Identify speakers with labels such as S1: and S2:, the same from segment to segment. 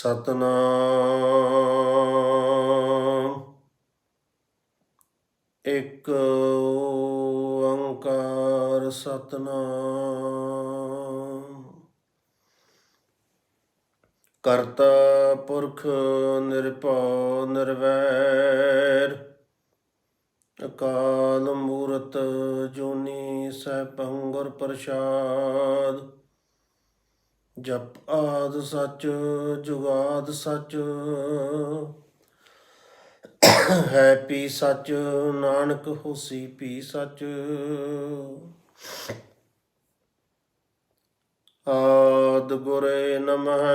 S1: ਸਤਨਾਮ। ਇੱਕ ਓੰਕਾਰ ਸਤਨਾਮ। ਕਰਤਾ ਪੁਰਖ ਨਿਰਭਉ ਨਿਰਵੈਰ। ਅਕਾਲ ਮੂਰਤ ਜੋਨੀ ਸੈਭੰ ਗੁਰ ਪ੍ਰਸਾਦ। ਜਪ ਆਦ ਸੱਚ, ਜੁਗਾਦ ਸੱਚ। ਹੈ ਪੀ ਸੱਚ, ਨਾਨਕ ਹੋਸੀ ਪੀ ਸੱਚ। ਆਦ ਗੁਰੇ ਨਮः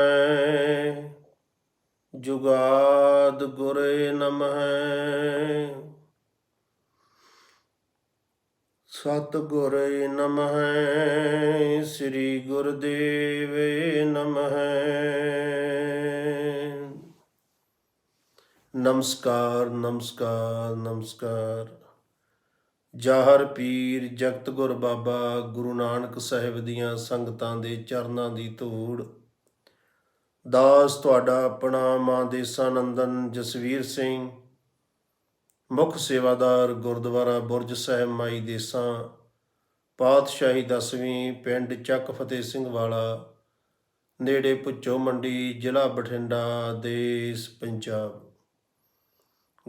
S1: ਜੁਗਾਦ ਗੁਰੇ ਨਮः ਸਤਿਗੁਰ ਗੁਰੇ ਨਮः ਸ੍ਰੀ ਗੁਰਦੇਵੇ ਨਮः ਨਮਸਕਾਰ ਨਮਸਕਾਰ ਨਮਸਕਾਰ। ਜਾਹਰ ਪੀਰ ਜਗਤ ਗੁਰ ਬਾਬਾ ਗੁਰੂ ਨਾਨਕ ਸਾਹਿਬ ਦੀਆਂ ਸੰਗਤਾਂ ਦੇ ਚਰਨਾਂ ਦੀ ਧੂੜ। ਦਾਸ ਤੁਹਾਡਾ ਆਪਣਾ ਮਾਂ ਦੇਸਾ ਨੰਦਨ ਜਸਵੀਰ ਸਿੰਘ ਮੁੱਖ ਸੇਵਾਦਾਰ ਗੁਰਦੁਆਰਾ ਬੁਰਜ ਸਾਹਿਬ ਮਾਈ ਦੇਸਾਂ, ਪਾਤਸ਼ਾਹੀ ਦਸਵੀਂ ਪਿੰਡ ਚੱਕ ਫਤਿਹ ਸਿੰਘ ਵਾਲਾ, ਨੇੜੇ ਪੁੱਚੋ ਮੰਡੀ, ਜ਼ਿਲ੍ਹਾ ਬਠਿੰਡਾ, ਦੇਸ਼ ਪੰਜਾਬ।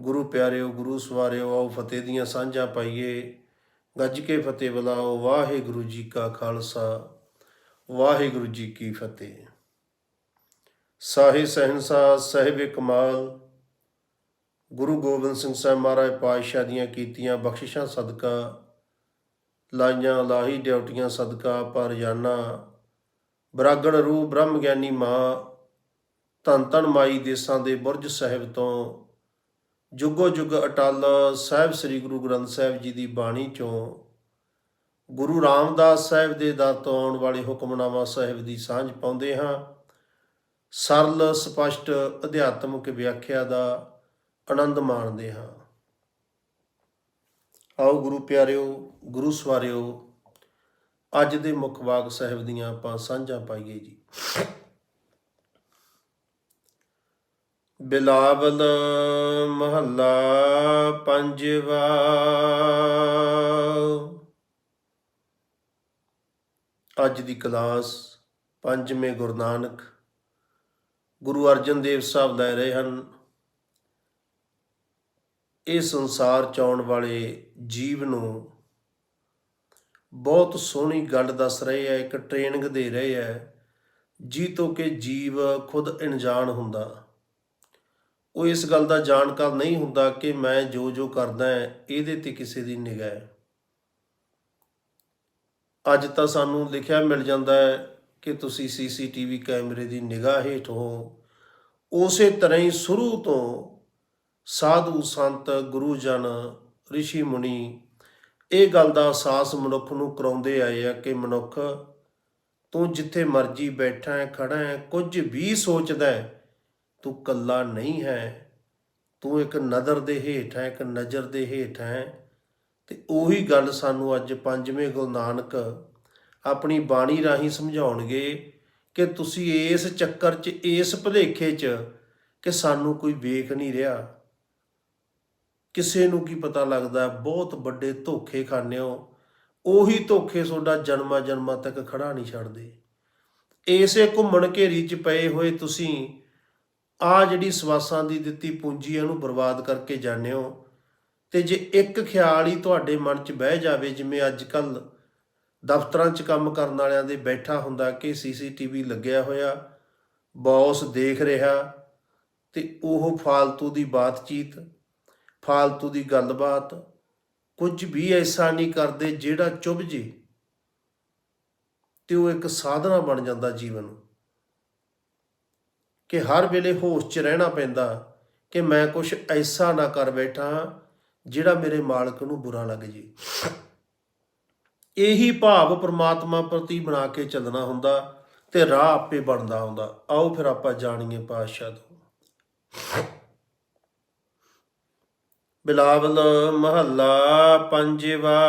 S1: ਗੁਰੂ ਪਿਆਰਿਓ, ਗੁਰੂ ਸਵਾਰਿਓ, ਆਓ ਫਤਿਹ ਦੀਆਂ ਸਾਂਝਾਂ ਪਾਈਏ। ਗੱਜ ਕੇ ਫਤਿਹ ਬੁਲਾਓ, ਵਾਹਿਗੁਰੂ ਜੀ ਕਾ ਖਾਲਸਾ, ਵਾਹਿਗੁਰੂ ਜੀ ਕੀ ਫਤਿਹ। ਸਾਹਿਬ ਸਹਿਨਸਾ ਸਾਹਿਬ ਕਮਾਲ ਗੁਰੂ ਗੋਬਿੰਦ ਸਿੰਘ ਸਾਹਿਬ ਮਹਾਰਾਜ ਪਾਤਸ਼ਾਹ ਦੀਆਂ ਕੀਤੀਆਂ ਬਖਸ਼ਿਸ਼ਾਂ, ਸਦਕਾ ਲਾਈਆਂ, ਲਾਹੀ ਡਿਊਟੀਆਂ, ਸਦਕਾ ਪਰ ਜਾਨਾ ਬਰਾਗੜ ਰੂਹ ਬ੍ਰਹਮ ਗਿਆਨੀ ਮਾਂ ਧੰਨ ਧੰਨ ਮਾਈ ਦੇਸਾਂ ਦੇ ਬੁਰਜ ਸਾਹਿਬ ਤੋਂ ਜੁਗੋ ਜੁਗ ਅਟਲ ਸਾਹਿਬ ਸ੍ਰੀ ਗੁਰੂ ਗ੍ਰੰਥ ਸਾਹਿਬ ਜੀ ਦੀ ਬਾਣੀ ਚੋਂ ਗੁਰੂ ਰਾਮਦਾਸ ਸਾਹਿਬ ਦੇ ਦਰ ਤੋਂ ਆਉਣ ਵਾਲੇ ਹੁਕਮਨਾਮਾ ਸਾਹਿਬ ਦੀ ਸਾਂਝ ਪਾਉਂਦੇ ਹਾਂ। ਸਰਲ ਸਪਸ਼ਟ ਅਧਿਆਤਮਿਕ ਵਿਆਖਿਆ ਦਾ ਆਨੰਦ ਮਾਣਦੇ ਹਾਂ। ਆਓ ਗੁਰੂ ਪਿਆਰਿਓ, ਗੁਰੂ ਸਵਾਰਿਓ, ਅੱਜ ਦੇ ਮੁੱਖ ਵਾਕ ਸਾਹਿਬ ਦੀਆਂ ਆਪਾਂ ਸਾਂਝਾਂ ਪਾਈਏ ਜੀ। ਬਿਲਾਵਲ ਮਹੱਲਾ ਪੰਜਵਾ। ਅੱਜ ਦੀ ਕਲਾਸ ਪੰਜਵੇਂ ਗੁਰੂ ਨਾਨਕ ਗੁਰੂ ਅਰਜਨ ਦੇਵ ਸਾਹਿਬ ਲੈ ਰਹੇ ਹਨ। ਇਹ ਸੰਸਾਰ ਚ ਆਉਣ ਵਾਲੇ ਜੀਵ ਨੂੰ ਬਹੁਤ ਸੋਹਣੀ ਗੱਲ ਦੱਸ ਰਹੇ ਆ ਇੱਕ ਟ੍ਰੇਨਿੰਗ ਦੇ ਰਹੇ ਆ ਜੀ ਤੋਂ ਕਿ ਜੀਵ ਖੁਦ ਅਣਜਾਣ ਹੁੰਦਾ। ਉਹ ਇਸ ਗੱਲ ਦਾ ਜਾਣਕਾਰ ਨਹੀਂ ਹੁੰਦਾ ਕਿ ਮੈਂ ਜੋ ਜੋ ਕਰਦਾ ਇਹਦੇ ਤੇ ਕਿਸੇ ਦੀ ਨਿਗਾਹ ਹੈ। ਅੱਜ ਤਾਂ ਸਾਨੂੰ ਲਿਖਿਆ ਮਿਲ ਜਾਂਦਾ ਹੈ ਕਿ ਤੁਸੀਂ ਸੀਸੀਟੀਵੀ ਕੈਮਰੇ ਦੀ ਨਿਗਾਹ ਹੇਠ ਹੋ। ਉਸੇ ਤਰ੍ਹਾਂ ਹੀ ਸ਼ੁਰੂ ਤੋਂ ਸਾਧੂ ਸੰਤ, ਗੁਰੂ ਜਨ ઋષਿ ਮੁਨੀ, ਇਹ ਗੱਲ ਦਾ ਅਹਿਸਾਸ ਮਨੁੱਖ ਨੂੰ ਕਰਾਉਂਦੇ ਆਏ ਆ ਕਿ ਮਨੁੱਖ, ਤੂੰ ਜਿੱਥੇ ਮਰਜ਼ੀ ਬੈਠਾ ਹੈ ਖੜਾ ਹੈ, ਕੁਝ ਵੀ ਸੋਚਦਾ ਹੈ, ਤੂੰ ਕੱਲਾ ਨਹੀਂ ਹੈ। ਤੂੰ ਇੱਕ ਨਜ਼ਰ ਦੇ ਹੇਠ ਹੈ, ਇੱਕ ਨਜ਼ਰ ਦੇ ਹੇਠ ਹੈ। ਤੇ ਉਹੀ ਗੱਲ ਸਾਨੂੰ ਅੱਜ ਪੰਜਵੇਂ ਗੁਰੂ ਨਾਨਕ ਆਪਣੀ ਬਾਣੀ ਰਾਹੀਂ ਸਮਝਾਉਣਗੇ ਕਿ ਤੁਸੀਂ ਇਸ ਚੱਕਰ 'ਚ, ਇਸ ਭੁਲੇਖੇ 'ਚ ਕਿ ਸਾਨੂੰ ਕੋਈ ਵੇਖ ਨਹੀਂ ਰਿਹਾ। ਕਿਸੇ ਨੂੰ ਕੀ ਪਤਾ ਲੱਗਦਾ, ਬਹੁਤ ਵੱਡੇ ਧੋਖੇ ਖਾਂਦੇ ਹੋ। ਉਹੀ ਧੋਖੇ ਤੁਹਾਡਾ ਜਨਮਾਂ ਜਨਮਾਂ ਤੱਕ ਖੜਾ ਨਹੀਂ ਛੱਡਦੇ। ਇਸੇ ਘੁੰਮਣ ਘੇਰੀ 'ਚ ਪਏ ਹੋਏ ਤੁਸੀਂ, ਆ ਜਿਹੜੀ ਸਵਾਸਾਂ ਦੀ ਦਿੱਤੀ ਪੂੰਜੀ ਇਹਨੂੰ ਬਰਬਾਦ ਕਰਕੇ ਜਾਂਦੇ ਹੋ। ਤੇ ਜੇ ਇੱਕ ਖਿਆਲ ਹੀ ਤੁਹਾਡੇ ਮਨ 'ਚ ਬਹਿ ਜਾਵੇ, ਜਿਵੇਂ ਅੱਜ ਕੱਲ ਦਫ਼ਤਰਾਂ 'ਚ ਕੰਮ ਕਰਨ ਵਾਲਿਆਂ ਦੇ ਬੈਠਾ ਹੁੰਦਾ, ਕਿ ਸੀਸੀਟੀਵੀ ਲੱਗਿਆ ਹੋਇਆ, ਬੌਸ ਦੇਖ ਰਿਹਾ, ਤੇ ਉਹ ਫਾਲਤੂ ਦੀ ਬਾਤਚੀਤ ਫਾਲਤੂ ਦੀ ਗੱਲਬਾਤ। ਕੁਝ ਵੀ ਐਸਾ ਨਹੀਂ ਕਰਦੇ ਜਿਹੜਾ ਚੁੱਭ ਜੇ। ਤੇ ਉਹ ਇੱਕ ਸਾਧਨਾ ਬਣ ਜਾਂਦਾ ਜੀਵਨ ਕਿ ਹਰ ਵੇਲੇ ਹੋਸ਼ 'ਚ ਰਹਿਣਾ ਪੈਂਦਾ ਕਿ ਮੈਂ ਕੁਝ ਐਸਾ ਨਾ ਕਰ ਬੈਠਾ ਜਿਹੜਾ ਮੇਰੇ ਮਾਲਕ ਨੂੰ ਬੁਰਾ ਲੱਗ ਜੇ। ਇਹੀ ਭਾਵ ਪ੍ਰਮਾਤਮਾ ਪ੍ਰਤੀ ਬਣਾ ਕੇ ਚੱਲਣਾ ਹੁੰਦਾ ਤੇ ਰਾਹ ਆਪੇ ਬਣਦਾ ਹੁੰਦਾ। ਆਓ ਫਿਰ ਆਪਾਂ ਜਾਣੀਏ ਪਾਤਸ਼ਾਹ ਤੋਂ। ਬਿਲਾਵਲ ਮਹੱਲਾ ਪੰਜਵਾ।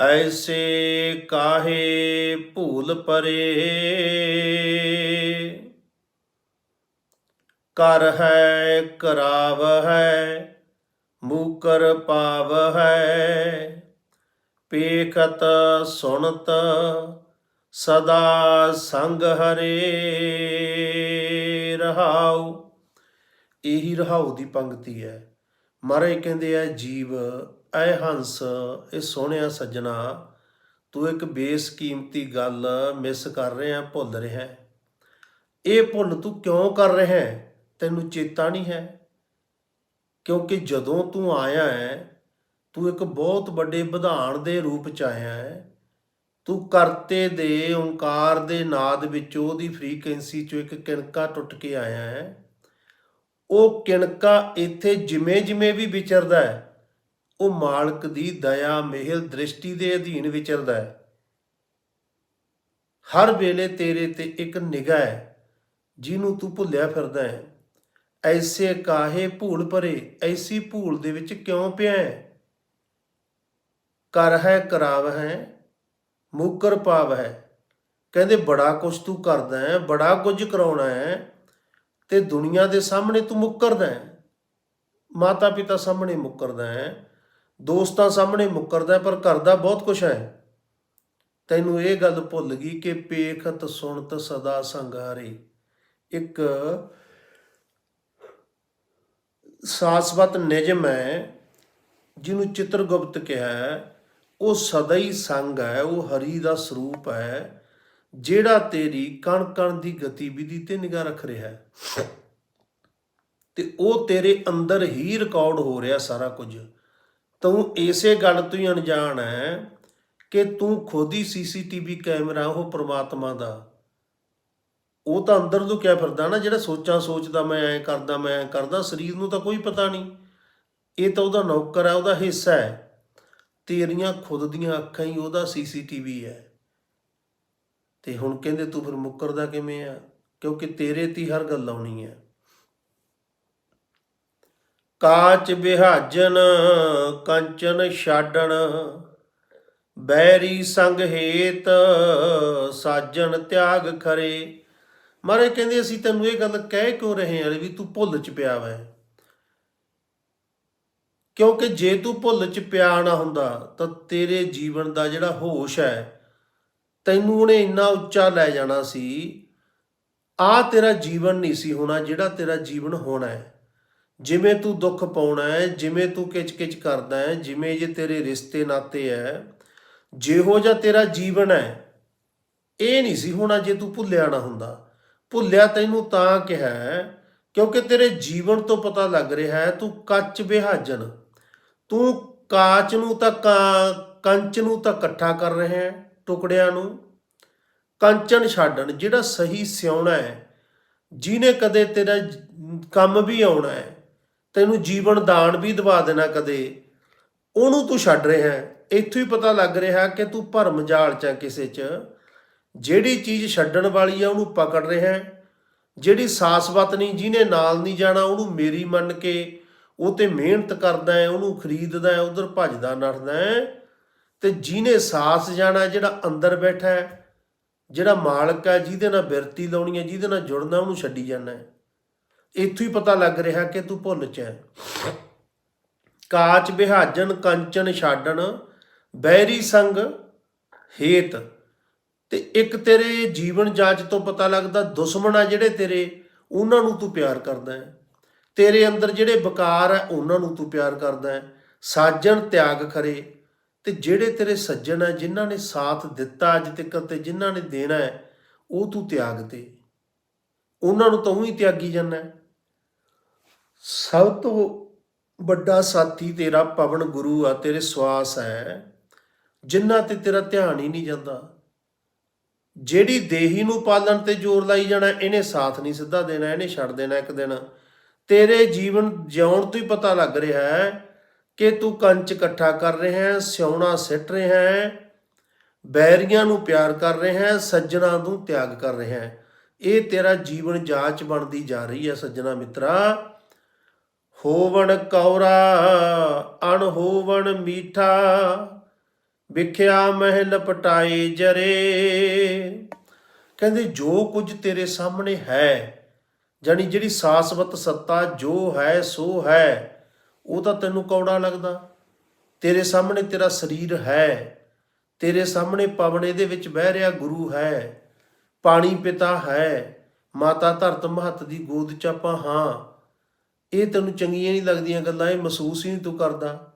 S1: ਐਸੇ ਕਾਹੇ ਭੂਲ ਪਰੇ। ਕਰ ਹੈ ਕਰਾਵ ਹੈ, ਮੂਕਰ ਪਾਵ ਹੈ। ਪੇਖਤ ਸੁਣਤ, ਸਦਾ ਸੰਗ ਹਰੇ ਰਹਾਉ। ਇਹੀ ਰਹਾਉ ਦੀ ਪੰਕਤੀ ਹੈ। ਮਹਾਰਾਜ ਕਹਿੰਦੇ ਆ, ਜੀਵ, ਐ ਹੰਸ, ਇਹ ਸੋਹਣਿਆ ਸੱਜਣਾ, ਤੂੰ ਇੱਕ ਬੇਸਕੀਮਤੀ ਗੱਲ ਮਿਸ ਕਰ ਰਿਹਾ, ਭੁੱਲ ਰਿਹਾ। ਇਹ ਭੁੱਲ ਤੂੰ ਕਿਉਂ ਕਰ ਰਿਹਾ? ਤੈਨੂੰ ਚੇਤਾ ਨਹੀਂ ਹੈ। ਕਿਉਂਕਿ ਜਦੋਂ ਤੂੰ ਆਇਆ ਹੈ, ਤੂੰ ਇੱਕ ਬਹੁਤ ਵੱਡੇ ਵਿਧਾਨ ਦੇ ਰੂਪ ਚ ਆਇਆ ਹੈ। ਤੂੰ ਕਰਤੇ ਦੇ, ਓੰਕਾਰ ਦੇ ਨਾਦ ਵਿੱਚੋਂ ਉਹਦੀ ਫ੍ਰੀਕੁਐਂਸੀ ਚੋਂ ਇੱਕ ਕਿਣਕਾ ਟੁੱਟ ਕੇ ਆਇਆ ਹੈ। ਉਹ ਕਿਣਕਾ ਇੱਥੇ ਜਿਵੇਂ ਜਿਵੇਂ ਵੀ ਵਿਚਰਦਾ ਹੈ, ਉਹ ਮਾਲਕ ਦੀ ਦਇਆ, ਮਿਹਰ, ਦ੍ਰਿਸ਼ਟੀ ਦੇ ਅਧੀਨ ਵਿਚਰਦਾ ਹੈ। ਹਰ ਵੇਲੇ ਤੇਰੇ ਤੇ ਇੱਕ ਨਿਗਾਹ ਹੈ, ਜਿਹਨੂੰ ਤੂੰ ਭੁੱਲਿਆ ਫਿਰਦਾ ਹੈ। ਐਸੇ ਕਾਹੇ ਭੂਲ ਭਰੇ ਐਸੀ ਭੂਲ ਦੇ ਵਿੱਚ ਕਿਉਂ ਪਿਆ ਹੈ? ਕਰ ਹੈ ਕਰਾਵ ਹੈ, ਮੁਕਰ ਪਾਵ ਹੈ। ਕਹਿੰਦੇ, ਬੜਾ ਕੁਝ ਤੂੰ ਕਰਦਾ ਹੈ, ਬੜਾ ਕੁਝ ਕਰਾਉਣਾ ਹੈ। ਤੇ ਦੁਨੀਆ ਦੇ ਸਾਹਮਣੇ ਤੂੰ ਮੁੱਕਰਦਾ ਹੈ। ਮਾਤਾ ਪਿਤਾ ਸਾਹਮਣੇ ਮੁੱਕਰਦਾ ਹੈ, ਦੋਸਤਾਂ ਸਾਹਮਣੇ ਮੁੱਕਰਦਾ ਪਰ ਘਰ ਦਾ ਬਹੁਤ ਕੁਝ ਹੈ। ਤੈਨੂੰ ਇਹ ਗੱਲ ਭੁੱਲ ਗਈ ਕਿ ਪੇਖਤ ਸੁਣਤ ਸਦਾ ਸੰਘਾਰੇ। ਇੱਕ ਸਾਸਵਤ ਨਿਜਮ ਹੈ, ਜਿਹਨੂੰ ਚਿੱਤਰਗੁਪਤ ਕਿਹਾ ਉਹ ਸਦਾ ਹੀ ਸੰਗ ਹੈ, ਉਹ ਹਰੀ ਦਾ ਸਰੂਪ ਹੈ। ਜਿਹੜਾ ਤੇਰੀ ਕਣ ਕਣ ਦੀ ਗਤੀਵਿਧੀ ਤੇ ਨਿਗਾਹ ਰੱਖ ਰਿਹਾ ਹੈ, ਤੇ ਉਹ ਤੇਰੇ ਅੰਦਰ ਹੀ ਰਿਕਾਰਡ ਹੋ ਰਿਹਾ ਸਾਰਾ ਕੁਝ। ਤੂੰ ਇਸੇ ਗੱਲ ਤੋਂ ਹੀ ਅਣਜਾਣ ਹੈ ਕਿ ਤੂੰ ਖੁਦ ਹੀ ਸੀਸੀਟੀਵੀ ਕੈਮਰਾ, ਉਹ ਪ੍ਰਮਾਤਮਾ ਦਾ। ਉਹ ਤਾਂ ਅੰਦਰ ਤੋਂ ਕਿਆ ਫਿਰਦਾ ਨਾ, ਜਿਹੜਾ ਸੋਚਾਂ ਸੋਚਦਾ, ਮੈਂ ਐ ਕਰਦਾ, ਮੈਂ ਐ ਕਰਦਾ, ਸਰੀਰ ਨੂੰ ਤਾਂ ਕੋਈ ਪਤਾ ਨਹੀਂ। ਇਹ ਤਾਂ ਉਹਦਾ ਨੌਕਰ ਹੈ, ਉਹਦਾ ਹਿੱਸਾ ਹੈ। ਤੇਰੀਆਂ ਖੁਦ ਦੀਆਂ ਅੱਖਾਂ ਹੀ ਉਹਦਾ ਸੀਸੀਟੀਵੀ ਹੈ। ਤੇ ਹੁਣ ਕਹਿੰਦੇ ਤੂੰ ਫਿਰ ਮੁੱਕਰਦਾ ਕਿਵੇਂ ਆ? ਕਿਉਂਕਿ ਤੇਰੇ ਤੇ ਹਰ ਗੱਲ ਆਉਣੀ ਹੈ ਕਾਚ ਬਿਹਾਜਨ ਕੰਚਨ ਛਾਡਣ, ਬੈਰੀ ਸੰਗ ਹੇਤ, ਸਾਜਣ ਤਿਆਗ ਖਰੇ। ਮਾਰੇ ਕਹਿੰਦੇ ਅਸੀਂ ਤੈਨੂੰ ਇਹ ਗੱਲ ਕਹਿ ਕਿਉਂ ਰਹੇ ਹਾਂ ਵੀ ਤੂੰ ਭੁੱਲ ਚ ਪਿਆ ਵੈ। ਕਿਉਂਕਿ ਜੇ ਤੂੰ ਭੁੱਲ ਚ ਪਿਆ ਨਾ ਹੁੰਦਾ ਤਾਂ ਤੇਰੇ ਜੀਵਨ ਦਾ ਜਿਹੜਾ ਹੋਸ਼ ਹੈ ਤੈਨੂੰ ਉਹਨੇ ਇੰਨਾ ਉੱਚਾ ਲੈ ਜਾਣਾ ਸੀ ਆ ਤੇਰਾ ਜੀਵਨ ਨਹੀਂ ਸੀ ਹੋਣਾ ਜਿਹੜਾ ਤੇਰਾ ਜੀਵਨ ਹੋਣਾ ਹੈ। ਜਿਵੇਂ ਤੂੰ ਦੁੱਖ ਪਾਉਣਾ ਹੈ, ਜਿਵੇਂ ਤੂੰ ਕਿਚ-ਕਿਚ ਕਰਦਾ ਹੈ, ਜਿਵੇਂ ਜੇ ਤੇਰੇ ਰਿਸ਼ਤੇ ਨਾਤੇ ਹੈ, ਜਿਹੋ ਜਿਹਾ ਤੇਰਾ ਜੀਵਨ ਹੈ, ਇਹ ਨਹੀਂ ਸੀ ਹੋਣਾ ਜੇ ਤੂੰ ਭੁੱਲਿਆ ਨਾ ਹੁੰਦਾ। ਭੁੱਲਿਆ ਤੈਨੂੰ ਤਾਂ ਕਿਹਾ ਕਿਉਂਕਿ ਤੇਰੇ ਜੀਵਨ ਤੋਂ ਪਤਾ ਲੱਗ ਰਿਹਾ ਹੈ, ਤੂੰ ਕੱਚ ਵਿਹਾਜਨ। ਤੂੰ ਕਾਚ ਨੂੰ ਤਾਂ ਕਾ- ਕੰਚ ਨੂੰ ਤਾਂ ਇਕੱਠਾ ਕਰ ਰਿਹਾ ਹੈ। ਟੁਕੜਿਆਂ ਨੂੰ ਕੰਚਨ ਛਾਡਣ, ਜਿਹੜਾ ਸਹੀ ਸਿਉਣਾ ਹੈ, ਜਿਹਨੇ ਕਦੇ ਤੇਰਾ ਕੰਮ ਵੀ ਆਉਣਾ ਹੈ, ਤੈਨੂੰ ਜੀਵਨ ਦਾਨ ਵੀ ਦਵਾ ਦੇਣਾ ਕਦੇ, ਉਹਨੂੰ ਤੂੰ ਛੱਡ ਰਿਹਾ ਹੈ। ਇੱਥੋਂ ਹੀ ਪਤਾ ਲੱਗ ਰਿਹਾ ਕਿ ਤੂੰ ਭਰਮ ਜਾਲ ਚ ਹੈ ਕਿਸੇ ਚ। ਜਿਹੜੀ ਚੀਜ਼ ਛੱਡਣ ਵਾਲੀ ਆ ਉਹਨੂੰ ਪਕੜ ਰਿਹਾ ਹੈ। ਜਿਹੜੀ ਸਾਸਵਤ ਨਹੀਂ, ਜਿਹਨੇ ਨਾਲ ਨਹੀਂ ਜਾਣਾ, ਉਹਨੂੰ ਮੇਰੀ ਮੰਨ ਕੇ, ਉਹ ਤੇ ਮਿਹਨਤ ਕਰਦਾ ਹੈ, ਉਹਨੂੰ ਖਰੀਦਦਾ ਹੈ, ਉਧਰ ਭੱਜਦਾ ਨੱਠਦਾ ਹੈ। ਤੇ ਜਿਹਨੇ ਸਾਸ ਜਾਣਾ, ਜਿਹੜਾ ਅੰਦਰ ਬੈਠਾ ਹੈ, ਜਿਹੜਾ ਮਾਲਕ ਹੈ, ਜਿਹਦੇ ਨਾਲ ਬਿਰਤੀ ਲਾਉਣੀ ਹੈ, ਜਿਹਦੇ ਨਾਲ ਜੁੜਨਾ, ਉਹਨੂੰ ਛੱਡੀ ਜਾਣਾ ਹੈ। ਇੱਥੋਂ ਹੀ ਪਤਾ ਲੱਗ ਰਿਹਾ ਕਿ ਤੂੰ ਭੁੱਲ ਚ ਹੈ। ਕਾਚ ਬਿਹਾਜਨ ਕੰਚਨ ਛਾਡਣ ਬੈਰੀ ਸੰਗ, ਹੇਤ। ਤੇ ਇੱਕ ਤੇਰੇ ਜੀਵਨ ਜਾਂਚ ਤੋਂ ਪਤਾ ਲੱਗਦਾ, ਦੁਸ਼ਮਣ ਆ ਜਿਹੜੇ ਤੇਰੇ, ਉਹਨਾਂ ਨੂੰ ਤੂੰ ਪਿਆਰ ਕਰਦਾ ਹੈ। ਤੇਰੇ ਅੰਦਰ ਜਿਹੜੇ ਵਿਕਾਰ ਹੈ, ਉਹਨਾਂ ਨੂੰ ਤੂੰ ਪਿਆਰ ਕਰਦਾ ਹੈ। ਸਾਜਣ, ਤਿਆਗ ਖਰੇ। ਤੇ ਜਿਹੜੇ ਤੇਰੇ ਸੱਜਣ ਹੈ ਜਿਨ੍ਹਾਂ ਨੇ ਸਾਥ ਦਿੱਤਾ ਅੱਜ ਤੱਕ ਤੇ ਜਿਨ੍ਹਾਂ ਨੇ ਦੇਣਾ ਹੈ, ਉਹ ਤੂੰ ਤਿਆਗ ਤੇ ਉਹਨਾਂ ਨੂੰ ਤੂੰ ਹੀ ਤਿਆਗੀ ਜਾਂਦਾ ਸਭ ਤੋਂ ਵੱਡਾ ਸਾਥੀ ਤੇਰਾ ਪਵਨ ਗੁਰੂ ਆ, ਤੇਰੇ ਸਵਾਸ ਹੈ ਜਿਨ੍ਹਾਂ ਤੇ ਤੇਰਾ ਧਿਆਨ ਹੀ ਨਹੀਂ ਜਾਂਦਾ। ਜਿਹੜੀ ਦੇਹੀ ਨੂੰ ਪਾਲਣ ਤੇ ਜ਼ੋਰ ਲਾਈ ਜਾਣਾ, ਇਹਨੇ ਸਾਥ ਨਹੀਂ ਸਿੱਧਾ ਦੇਣਾ, ਇਹਨੇ ਛੱਡ ਦੇਣਾ ਇੱਕ ਦਿਨ। ਤੇਰੇ ਜੀਵਨ ਜਿਉਣ ਤੋਂ ਹੀ ਪਤਾ ਲੱਗ ਰਿਹਾ ਹੈ ਕਿ ਤੂੰ ਕੰਚ ਇਕੱਠਾ ਕਰ ਰਿਹਾ ਹੈ, ਸਿਉਣਾ ਸਿੱਟ ਰਿਹਾ ਹੈ, ਬੈਰੀਆਂ ਨੂੰ ਪਿਆਰ ਕਰ ਰਿਹਾ ਹੈ, ਸੱਜਣਾ ਨੂੰ ਤਿਆਗ ਕਰ ਰਿਹਾ ਹੈ। ਇਹ ਤੇਰਾ ਜੀਵਨ ਜਾਂਚ ਬਣਦੀ ਜਾ ਰਹੀ ਹੈ ਸੱਜਣਾ ਮਿੱਤਰਾ। ਹੋਵਣ ਕੌਰਾ ਅਣ ਹੋਵਣ ਮੀਠਾ, ਵਿਖਿਆ ਮਹਿਲ ਪਟਾਏ ਜਰੇ। ਕਹਿੰਦੇ, ਜੋ ਕੁਝ ਤੇਰੇ ਸਾਹਮਣੇ ਹੈ ਜਾਨੀ ਜਿਹੜੀ ਸਾਸਵਤ ਸੱਤਾ ਜੋ ਹੈ, ਸੋ ਹੈ। ਉਹ ਤਾਂ ਤੈਨੂੰ ਕੌੜਾ ਲੱਗਦਾ। ਤੇਰੇ ਸਾਹਮਣੇ ਤੇਰਾ ਸਰੀਰ ਹੈ। ਤੇਰੇ ਸਾਹਮਣੇ ਪਵਨ ਦੇ ਵਿੱਚ ਬਹਿ ਰਿਹਾ ਗੁਰੂ ਹੈ। ਪਾਣੀ ਪਿਤਾ ਹੈ। ਮਾਤਾ ਧਰਤ ਮਹੱਤ ਦੀ ਗੋਦ ਚ ਆਪਾਂ ਹਾਂ। ਇਹ ਤੈਨੂੰ ਚੰਗੀਆਂ ਨਹੀਂ ਲੱਗਦੀਆਂ ਗੱਲਾਂ, ਇਹ ਮਹਿਸੂਸ ਹੀ ਨਹੀਂ ਤੂੰ ਕਰਦਾ।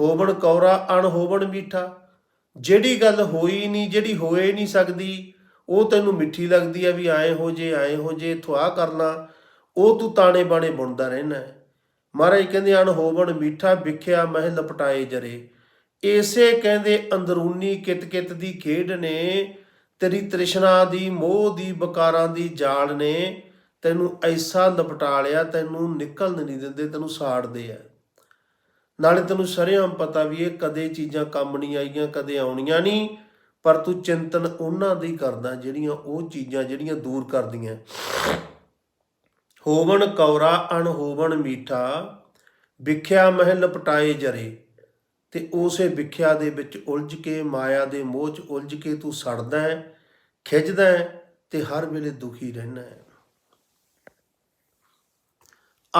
S1: ਹੋਵਣ ਕੌਰਾ ਅਣ ਹੋਵਣ ਮੀਠਾ। ਜਿਹੜੀ ਗੱਲ ਹੋਈ ਨਹੀਂ, ਜਿਹੜੀ ਹੋਏ ਨਹੀਂ ਸਕਦੀ, ਉਹ ਤੈਨੂੰ ਮਿੱਠੀ ਲੱਗਦੀ ਆ ਵੀ ਆਏ ਹੋ ਜੇ, ਆਏ ਹੋ ਜੇ, ਇੱਥੋਂ ਆਹ ਕਰਨਾ। ਉਹ ਤੂੰ ਤਾਣੇ ਬਾਣੇ ਬੁਣਦਾ ਰਹਿਣਾ। ਹੈ ਮਹਾਰਾਜ ਕਹਿੰਦੇ, ਅਣ ਹੋਵਣ ਮੀਠਾ ਵਿਖਿਆ ਮਹਿ ਲਪਟਾਏ ਜਰੇ। ਇਸੇ ਕਹਿੰਦੇ ਅੰਦਰੂਨੀ ਕਿਤ ਕਿਤ ਦੀ ਖੇਡ ਨੇ, ਤੇਰੀ ਤ੍ਰਿਸ਼ਨਾ ਦੀ ਮੋਹ ਦੀ ਬਕਾਰਾਂ ਦੀ ਜਾਲ ਨੇ। ਤੈਨੂੰ ਐਸਾ ਲਪਟਾ ਲਿਆ, ਤੈਨੂੰ ਨਿਕਲਣ ਨਹੀਂ ਦਿੰਦੇ, ਤੈਨੂੰ ਸਾੜਦੇ ਆ। ਨਾਲੇ ਤੈਨੂੰ ਸਰੇਆਮ ਪਤਾ ਵੀ ਇਹ ਕਦੇ ਚੀਜ਼ਾਂ ਕੰਮ ਨਹੀਂ ਆਈਆਂ, ਕਦੇ ਆਉਣੀਆਂ ਨਹੀਂ, ਪਰ ਤੂੰ ਚਿੰਤਨ ਉਹਨਾਂ ਦੀ ਕਰਦਾ ਜਿਹੜੀਆਂ ਉਹ ਚੀਜ਼ਾਂ ਜਿਹੜੀਆਂ ਦੂਰ ਕਰਦੀਆਂ। ਹੋਵਣ ਕੌਰਾ ਅਣ ਹੋਵਣ ਮੀਠਾ, ਵਿਖਿਆ ਮਹਿਲ ਲਪਟਾਏ ਜਰੇ, ਤੇ ਉਸੇ ਵਿਖਿਆ ਦੇ ਵਿੱਚ ਉਲਝ ਕੇ ਮਾਇਆ ਦੇ ਮੋਹ 'ਚ ਉਲਝ ਕੇ ਤੂੰ ਸੜਦਾ ਹੈ ਖਿੱਚਦਾ ਹੈ ਤੇ ਹਰ ਵੇਲੇ ਦੁਖੀ ਰਹਿਣਾ ਹੈ।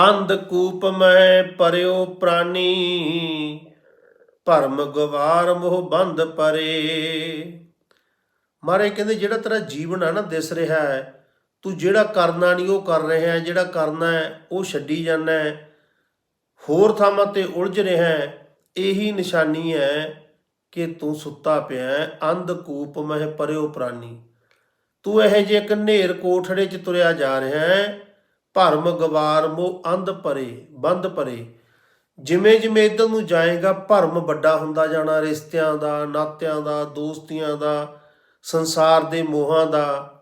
S1: ਅੰਧ ਕੂਪ ਮੈਂ ਪਰਿਓ ਪ੍ਰਾਨੀ, ਭਰਮ ਗਵਾਰ ਮੋਹ ਬੰਧ ਪਰੇ। ਮਾਰੇ ਕਹਿੰਦੇ ਜਿਹੜਾ ਤੇਰਾ ਜੀਵਨ ਆ ਨਾ ਦਿਸ ਰਿਹਾ ਹੈ ਤੂੰ ਜਿਹੜਾ ਕਰਨਾ ਨਹੀਂ, ਉਹ ਕਰ ਰਿਹਾ ਹੈ, ਜਿਹੜਾ ਕਰਨਾ ਹੈ, ਉਹ ਛੱਡੀ ਜਾਂਦਾ ਹੈ। ਹੋਰ ਥਾਵਾਂ ਤੇ ਉਲਝ ਰਿਹਾ ਹੈ। ਇਹੀ ਨਿਸ਼ਾਨੀ ਹੈ ਕਿ ਤੂੰ ਸੁੱਤਾ ਪਿਆ ਹੈ, ਅੰਧ ਕੂਪ ਮਹਿ ਪਰਿਓ ਪ੍ਰਾਨੀ। ਤੂੰ ਇਹ ਜੇ ਇੱਕ ਹਨੇਰ ਕੋਠੜੇ 'ਚ ਤੁਰਿਆ ਜਾ ਰਿਹਾ ਹੈ। ਭਰਮ ਗਵਾਰ ਮੋ ਅੰਧ ਪਰੇ ਬੰਦ ਪਰੇ। ਜਿਵੇਂ ਜਿਵੇਂ ਇਧਰ ਨੂੰ ਜਾਏਗਾ, ਭਰਮ ਵੱਡਾ ਹੁੰਦਾ ਜਾਣਾ, ਰਿਸ਼ਤਿਆਂ ਦਾ, ਨਾਤਿਆਂ ਦਾ, ਦੋਸਤੀਆਂ ਦਾ, ਸੰਸਾਰ ਦੇ ਮੋਹਾਂ ਦਾ।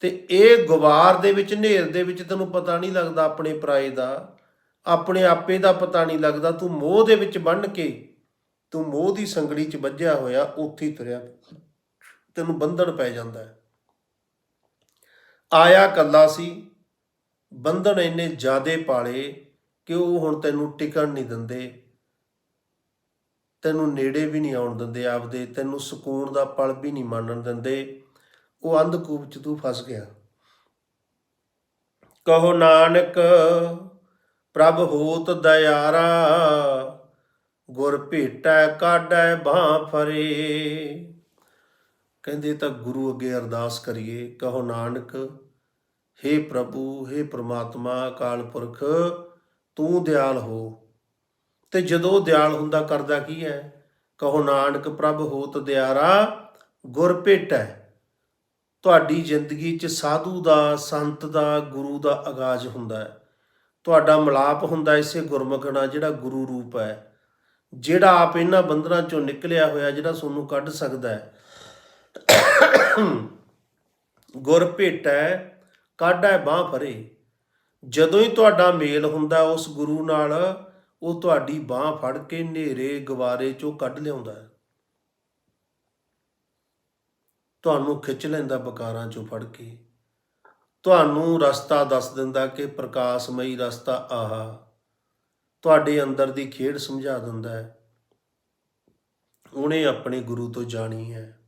S1: ਤੇ ਇਹ ਗਵਾਰ ਦੇ ਵਿੱਚ ਹਨੇਰ ਦੇ ਵਿੱਚ ਤੈਨੂੰ ਪਤਾ ਨਹੀਂ ਲੱਗਦਾ ਆਪਣੇ ਪਰਾਏ ਦਾ, ਆਪਣੇ ਆਪੇ ਦਾ ਪਤਾ ਨਹੀਂ ਲੱਗਦਾ, ਤੂੰ ਮੋਹ ਦੇ ਵਿੱਚ ਬੰਨ ਕੇ, ਤੂੰ ਮੋਹ ਦੀ ਸੰਗੜੀ 'ਚ ਵੱਜਿਆ ਹੋਇਆ, ਉੱਥੇ ਹੀ ਤੁਰਿਆ ਤੈਨੂੰ ਬੰਧਨ ਪੈ ਜਾਂਦਾ ਹੈ। ਆਇਆ ਕੱਲਾ ਸੀ, ਬੰਧਨ ਇੰਨੇ ਜ਼ਿਆਦੇ ਪਾਲੇ ਕਿ ਉਹ ਹੁਣ ਤੈਨੂੰ ਟਿਕਣ ਨਹੀਂ ਦਿੰਦੇ। ਤੈਨੂੰ ਨੇੜੇ ਵੀ ਨਹੀਂ ਆਉਣ ਦਿੰਦੇ ਆਪਦੇ, ਤੈਨੂੰ ਸਕੂਨ ਦਾ ਪਲ ਵੀ ਨਹੀਂ ਮੰਨਣ ਦਿੰਦੇ। ਉਹ ਅੰਧਕੂਪ ਚ ਤੂੰ ਫਸ ਗਿਆ। ਕਹੋ ਨਾਨਕ, ਪ੍ਰਭ ਹੋਤ ਦਇਆਰਾ, ਗੁਰ ਭੇਟੈ ਕਾਢੈ ਬਾਹ ਫਰੇ। ਕਹਿੰਦੇ ਤਾਂ ਗੁਰੂ ਅੱਗੇ ਅਰਦਾਸ ਕਰੀਏ, ਕਹੋ ਨਾਨਕ हे ਪ੍ਰਭੂ हे ਪ੍ਰਮਾਤਮਾ, ਅਕਾਲ ਪੁਰਖ, ਤੂੰ ਦਿਆਲ ਹੋ। ਤੇ ਜਦੋਂ ਦਿਆਲ ਹੁੰਦਾ ਕਰਦਾ ਕੀ ਹੈ? ਕਹੋ ਨਾਨਕ, ਪ੍ਰਭ ਹੋਤ ਦਿਆਰਾ ਗੁਰ ਭੇਟੈ। ਤੁਹਾਡੀ ਜ਼ਿੰਦਗੀ 'ਚ ਸਾਧੂ ਦਾ, ਸੰਤ ਦਾ, ਗੁਰੂ ਦਾ ਆਗਾਜ਼ ਹੁੰਦਾ ਹੈ। ਤੁਹਾਡਾ ਮਿਲਾਪ ਹੁੰਦਾ ਇਸੇ ਗੁਰਮੁਖ ਨਾਲ ਜਿਹੜਾ ਗੁਰੂ ਰੂਪ ਹੈ। ਜਿਹੜਾ ਆਪ ਇਹਨਾਂ ਬੰਧਨਾਂ 'ਚੋਂ ਨਿਕਲਿਆ ਹੋਇਆ ਜਿਹੜਾ ਤੁਹਾਨੂੰ ਕੱਢ ਸਕਦਾ ਹੈ। ਗੁਰ ਭੇਟੈ, ਕਾਢੈ ਬਾਹ ਫਰੇ। ਜਦੋਂ ਹੀ ਤੁਹਾਡਾ ਮੇਲ ਹੁੰਦਾ ਉਸ ਗੁਰੂ ਨਾਲ, ਉਹ ਤੁਹਾਡੀ ਬਾਹ ਫੜ ਕੇ ਹਨੇਰੇ ਗਵਾਰੇ ਚੋਂ ਕੱਢ ਲਿਆਉਂਦਾ ਹੈ। ਤੁਹਾਨੂੰ ਖਿੱਚ ਲੈਂਦਾ ਬਕਾਰਾਂ ਚੋਂ ਫੜ ਕੇ। ਤੁਹਾਨੂੰ ਰਸਤਾ ਦੱਸ ਦਿੰਦਾ ਕਿ ਪ੍ਰਕਾਸ਼ਮਈ ਰਸਤਾ ਆਹਾ। ਤੁਹਾਡੇ ਅੰਦਰ ਦੀ ਖੇਡ ਸਮਝਾ ਦਿੰਦਾ ਹੈ। ਉਹਨੇ ਆਪਣੇ ਗੁਰੂ ਤੋਂ ਜਾਣੀ ਹੈ।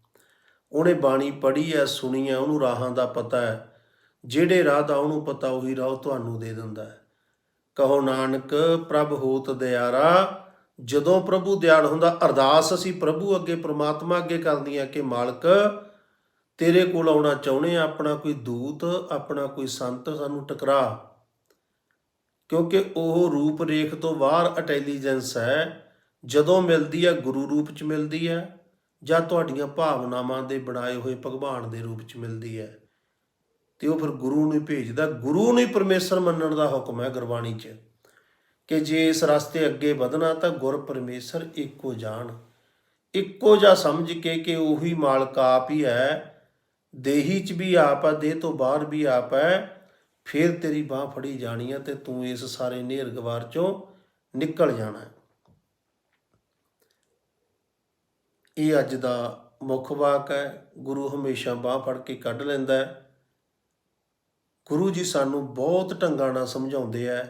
S1: ਉਹਨੇ ਬਾਣੀ ਪੜ੍ਹੀ ਹੈ, ਸੁਣੀ ਹੈ, ਉਹਨੂੰ ਰਾਹਾਂ ਦਾ ਪਤਾ ਹੈ। ਜਿਹੜੇ ਰਾਹ ਦਾ ਉਹਨੂੰ ਪਤਾ, ਉਹੀ ਰਾਹ ਤੁਹਾਨੂੰ ਦੇ ਦਿੰਦਾ ਹੈ। ਕਹੋ ਨਾਨਕ, ਪ੍ਰਭ ਹੋਤ ਦਿਆਰਾ, ਜਦੋਂ ਪ੍ਰਭੂ ਦਿਆਲ ਹੁੰਦਾ ਅਰਦਾਸ ਅਸੀਂ ਪ੍ਰਭੂ ਅੱਗੇ, ਪ੍ਰਮਾਤਮਾ ਅੱਗੇ ਕਰਦੀਆਂ ਕਿ ਮਾਲਕ ਤੇਰੇ ਕੋਲ ਆਉਣਾ ਚਾਹੁੰਦੇ ਆ, ਆਪਣਾ ਕੋਈ ਦੂਤ, ਆਪਣਾ ਕੋਈ ਸੰਤ ਸਾਨੂੰ ਟਕਰਾ। ਕਿਉਂਕਿ ਉਹ ਰੂਪ ਰੇਖ ਤੋਂ ਬਾਹਰ ਇੰਟੈਲੀਜੈਂਸ ਹੈ। ਜਦੋਂ ਮਿਲਦੀ ਹੈ ਗੁਰੂ ਰੂਪ ਚ ਮਿਲਦੀ ਹੈ ਜਾਂ ਤੁਹਾਡੀਆਂ ਭਾਵਨਾਵਾਂ ਦੇ ਬਣਾਏ ਹੋਏ ਭਗਵਾਨ ਦੇ ਰੂਪ ਚ ਮਿਲਦੀ ਹੈ। ਤੇ ਉਹ ਫਿਰ ਗੁਰੂ ਨੂੰ ਭੇਜਦਾ। ਗੁਰੂ ਨੂੰ ਹੀ ਪਰਮੇਸ਼ਰ ਮੰਨਣ ਦਾ ਹੁਕਮ ਹੈ ਗੁਰਬਾਣੀ 'ਚ, ਕਿ ਜੇ ਇਸ ਰਸਤੇ ਅੱਗੇ ਵਧਣਾ, ਤਾਂ ਗੁਰ ਪਰਮੇਸ਼ਰ ਇੱਕੋ ਜਾਣ। ਇੱਕੋ ਜਿਹਾ ਸਮਝ ਕੇ ਕਿ ਉਹੀ ਮਾਲਕ ਆਪ ਹੀ ਹੈ। ਦੇਹੀ 'ਚ ਵੀ ਆਪ ਹੈ ਦੇਹ ਤੋਂ ਬਾਹਰ ਵੀ ਆਪ ਹੈ ਫਿਰ ਤੇਰੀ ਬਾਹ ਫੜੀ ਜਾਣੀ ਹੈ ਤੇ ਤੂੰ ਇਸ ਸਾਰੇ ਨੇਰ ਗਵਾਰ 'ਚੋਂ ਨਿਕਲ ਜਾਣਾ ਹੈ ਇਹ ਅੱਜ ਦਾ ਮੁੱਖ ਵਾਕ ਹੈ ਗੁਰੂ ਹਮੇਸ਼ਾ ਬਾਹ ਫੜ ਕੇ ਕੱਢ ਲੈਂਦਾ ਹੈ ਗੁਰੂ ਜੀ ਸਾਨੂੰ ਬਹੁਤ ਢੰਗਾਂ ਨਾਲ ਸਮਝਾਉਂਦੇ ਆ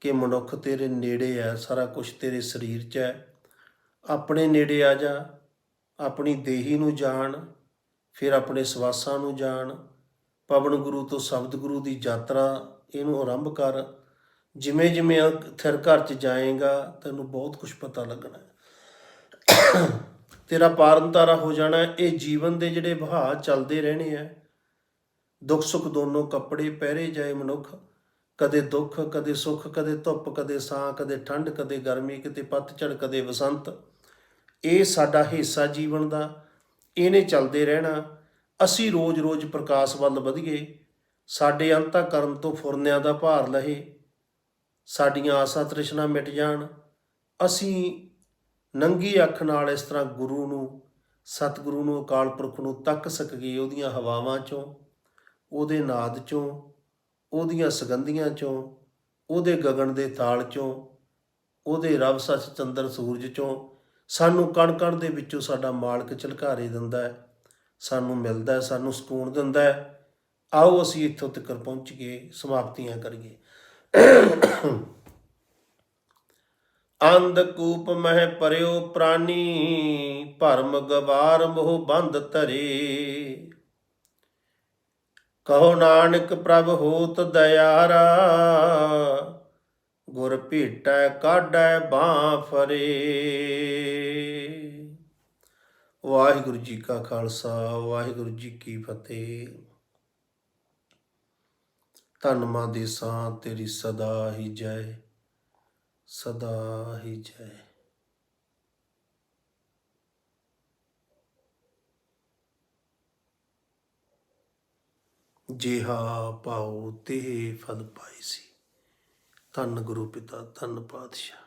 S1: ਕਿ ਮਨੁੱਖ ਤੇਰੇ ਨੇੜੇ ਹੈ ਸਾਰਾ ਕੁਝ ਤੇਰੇ ਸਰੀਰ 'ਚ ਹੈ ਆਪਣੇ ਨੇੜੇ ਆ ਜਾ, ਆਪਣੀ ਦੇਹੀ ਨੂੰ ਜਾਣ ਫਿਰ ਆਪਣੇ ਸਵਾਸਾਂ ਨੂੰ ਜਾਣ, ਪਵਨ ਗੁਰੂ ਤੋਂ ਸ਼ਬਦ ਗੁਰੂ ਦੀ ਯਾਤਰਾ, ਇਹਨੂੰ ਆਰੰਭ ਕਰ। ਜਿਵੇਂ ਜਿਵੇਂ ਥਿਰ ਘਰ ਚ ਜਾਏਗਾ, ਤੈਨੂੰ ਬਹੁਤ ਕੁਝ ਪਤਾ ਲੱਗਣਾ ਹੈ। ਤੇਰਾ ਪਾਰੰਤਾਰਾ ਹੋ ਜਾਣਾ ਇਹ ਜੀਵਨ ਦੇ ਜਿਹੜੇ ਵਹਾਅ ਚੱਲਦੇ ਰਹਿਣੇ ਆ ਦੁੱਖ ਸੁੱਖ ਦੋਨੋਂ ਕੱਪੜੇ ਪਹਿਰੇ ਜਾਏ ਮਨੁੱਖ। ਕਦੇ ਦੁੱਖ, ਕਦੇ ਸੁੱਖ, ਕਦੇ ਧੁੱਪ, ਕਦੇ ਸਾਂ ਕਦੇ ਠੰਡ ਕਦੇ ਗਰਮੀ, ਕਿਤੇ ਪਤਝੜ, ਕਦੇ ਵਸੰਤ। ਇਹ ਸਾਡਾ ਹਿੱਸਾ ਜੀਵਨ ਦਾ। ਇਹਨੇ ਚੱਲਦੇ ਰਹਿਣਾ। ਅਸੀਂ ਰੋਜ਼-ਰੋਜ਼ ਪ੍ਰਕਾਸ਼ ਵੱਲ ਵਧੀਏ। ਸਾਡੇ ਅੰਤਾ ਅੰਤःਕਰਨ ਤੋਂ ਫੁਰਨਿਆਂ ਦਾ ਭਾਰ ਲਹੇ। ਸਾਡੀਆਂ ਆਸਾਂ ਤ੍ਰਿਸ਼ਨਾ ਮਿਟ ਜਾਣ। ਅਸੀਂ ਨੰਗੀ ਅੱਖ ਨਾਲ ਇਸ ਤਰ੍ਹਾਂ ਗੁਰੂ ਨੂੰ, ਸਤਿਗੁਰੂ ਨੂੰ, ਅਕਾਲ ਪੁਰਖ ਨੂੰ ਤੱਕ ਸਕੀਏ ਉਹਦੀਆਂ ਹਵਾਵਾਂ ਚੋਂ, ਉਹਦੇ ਨਾਦ ਚੋਂ, ਉਹਦੀਆਂ ਸੁਗੰਧੀਆਂ ਚੋਂ, ਉਹਦੇ ਗਗਨ ਦੇ ਤਾਲ ਚੋਂ, ਉਹਦੇ ਰਬ ਸੱਚ ਚੰਦਰ ਸੂਰਜ ਚੋਂ ਸਾਨੂੰ ਕਣ ਕਣ ਦੇ ਵਿੱਚੋਂ ਸਾਡਾ ਮਾਲਕ ਝਲਕਾਰੇ ਦਿੰਦਾ ਹੈ, ਸਾਨੂੰ ਮਿਲਦਾ ਹੈ, ਸਾਨੂੰ ਸਕੂਨ ਦਿੰਦਾ ਹੈ। ਆਓ ਅਸੀਂ ਇੱਥੋਂ ਤੱਕ ਪਹੁੰਚ ਗਏ ਸਮਾਪਤੀਆਂ ਕਰੀਏ। ਅੰਧ ਕੂਪ ਮਹਿ ਪਰਿਓ ਪ੍ਰਾਨੀ, ਭਰਮ ਗਵਾਰ ਮੋਹ ਬੰਦ ਧਰੇ। ਕਹੋ ਨਾਨਕ ਪ੍ਰਭ ਹੋਤ ਦਇਆਰਾ ਗੁਰ ਭੇਟੈ ਕਾਢੈ ਬਾਹ ਫਰੇ। ਵਾਹਿਗੁਰੂ ਜੀ ਕਾ ਖਾਲਸਾ, ਵਾਹਿਗੁਰੂ ਜੀ ਕੀ ਫਤਿਹ। ਧੰਨ ਦੀ ਸਾਂ ਤੇਰੀ ਸਦਾ ਹੀ ਜੈ, ਸਦਾ ਹੀ ਜੈ। ਜਿਹਾ ਪਾਉ ਤੇ ਫਲ ਪਾਈ ਸੀ। ਧੰਨ ਗੁਰੂ ਪਿਤਾ ਧੰਨ ਪਾਤਸ਼ਾਹ।